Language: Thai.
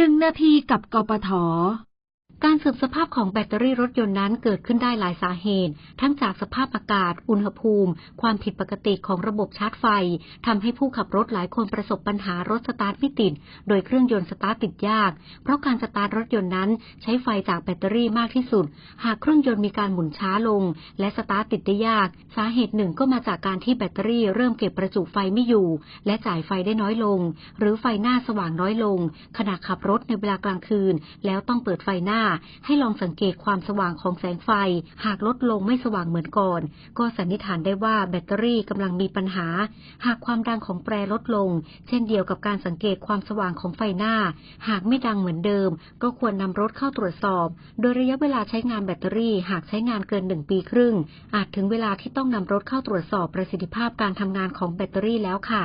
หนึ่งนาทีกับกปท การเสื่อมสภาพของแบตเตอรี่รถยนต์นั้นเกิดขึ้นได้หลายสาเหตุ ทั้งจากสภาพอากาศ อุณหภูมิ ความผิดปกติของระบบชาร์จไฟทำให้ผู้ขับรถหลายคนประสบปัญหารถสตาร์ทไม่ติด โดยเครื่องยนต์สตาร์ทติดยาก เพราะการสตาร์ทรถยนต์นั้นใช้ไฟจากแบตเตอรี่มากที่สุด หากเครื่องยนต์มีการหมุนช้าลง และสตาร์ทติดได้ยาก สาเหตุหนึ่งก็มาจากการที่แบตเตอรี่เริ่มเก็บประจุไฟไม่อยู่ และจ่ายไฟได้น้อยลง หรือไฟหน้าสว่างน้อยลง ขณะขับรถในเวลากลางคืน แล้วต้องเปิดไฟหน้าให้ลองสังเกตความสว่างของแสงไฟ หากลดลงไม่สว่างเหมือนก่อน ก็สันนิษฐานได้ว่าแบตเตอรี่กำลังมีปัญหา หากความดังของแปรลดลง เช่นเดียวกับการสังเกตความสว่างของไฟหน้า หากไม่ดังเหมือนเดิม ก็ควรนำรถเข้าตรวจสอบ โดยระยะเวลาใช้งานแบตเตอรี่ หากใช้งานเกินหนึ่งปีครึ่ง อาจถึงเวลาที่ต้องนำรถเข้าตรวจสอบประสิทธิภาพการทำงานของแบตเตอรี่แล้วค่ะ